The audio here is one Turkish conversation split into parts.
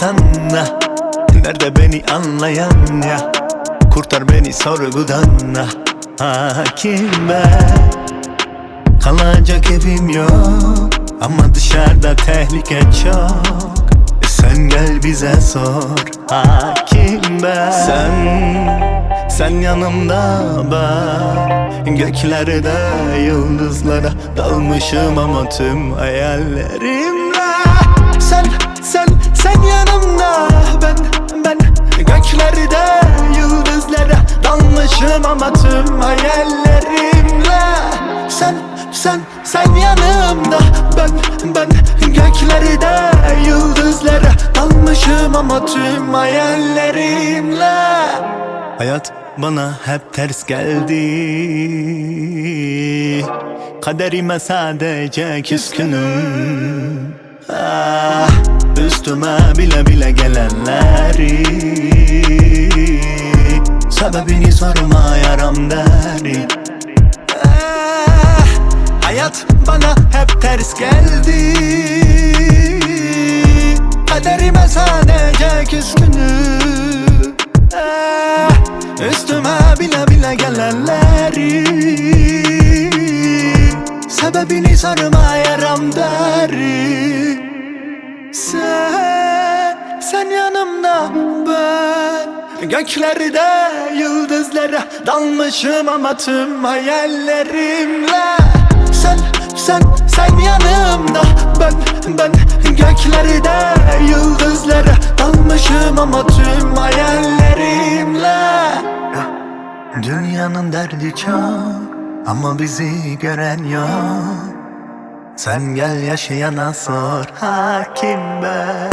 Da Nerede beni anlayan ya? Kurtar beni sorgudan da Hakim ben Kalacak evim yok Ama dışarıda tehlike çok. E Sen gel bize sor. Hakim ben Sen, sen yanımda ben Göklerde yıldızlara dalmışım ama tüm hayallerimle. Sen, sen, sen yanımda ben, ben. Göklerde yıldızlara dalmışım ama tüm hayallerimle. Sen, sen, sen yanımda ben, ben. Göklerde yıldızlara dalmışım ama tüm hayallerimle. Hayat bana hep ters geldi. Kaderime sadece küskünüm. Ah, Üstüme bile bile gelenleri Sebebini sorma yaram deri. Ah, Hayat bana hep ters geldi. Kaderime sadece küskünüm Ah, Üstüme bile bile gelenleri Sebebini sorma yaram deri. Sen, Göklerde yıldızlara dalmışım ama tüm hayallerimle. Sen, sen, sen yanımda ben, ben Göklerde yıldızlara dalmışım ama tüm hayallerimle. Dünyanın derdi çok ama bizi gören yok. Sen gel yaşayana sor hakim ben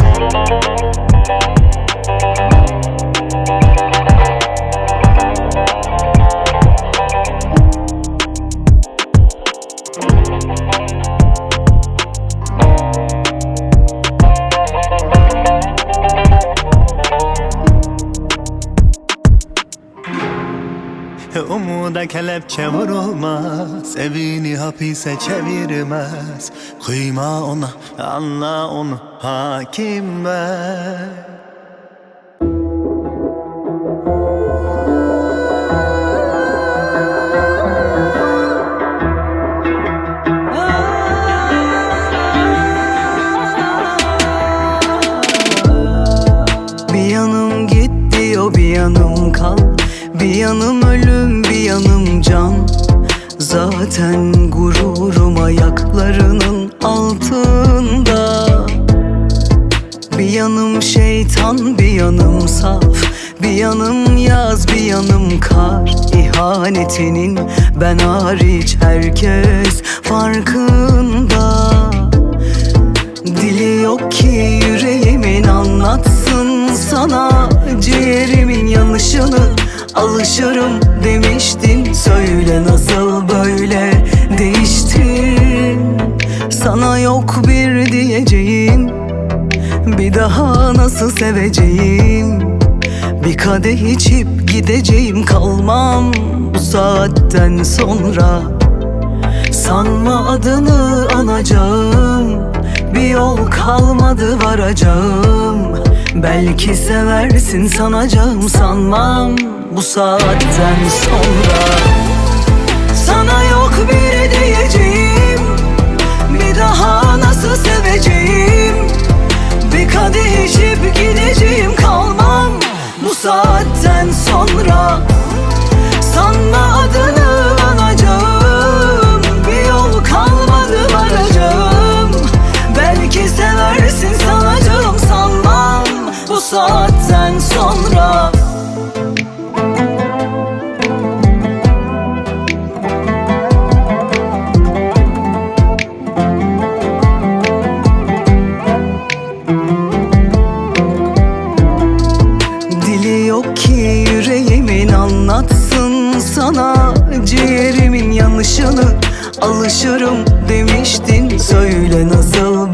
Umuda kelepçe vurulmaz Evini hapise çevirmez. Kıyma ona, anla onu Hakim ben yanım kal. Bir yanım ölüm bir yanım can. Zaten gururum ayaklarının altında. Bir yanım şeytan bir yanım saf. Bir yanım yaz bir yanım kar. İhanetinin ben hariç herkes farkında. Dili yok ki yüreğimin anlatsın sana Ciğerimin yanışını alışırım demiştin. Söyle nasıl böyle değiştin? Sana yok bir diyeceğim Bir daha nasıl seveceğim? Bir kadeh içip gideceğim kalmam Bu saatten sonra. Sanma adını anacağım Bir yol kalmadı varacağım. Belki seversin sanacağım sanmam. Bu saatten sonra Sana yok bir saatten sonra. Dili yok ki yüreğimin anlatsın sana. Ciğerimin yanışını alışırım demiştin. Söyle nasıl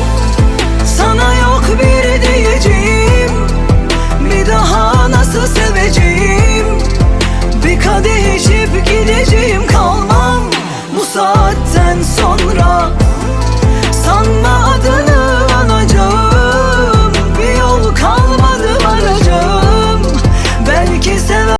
So.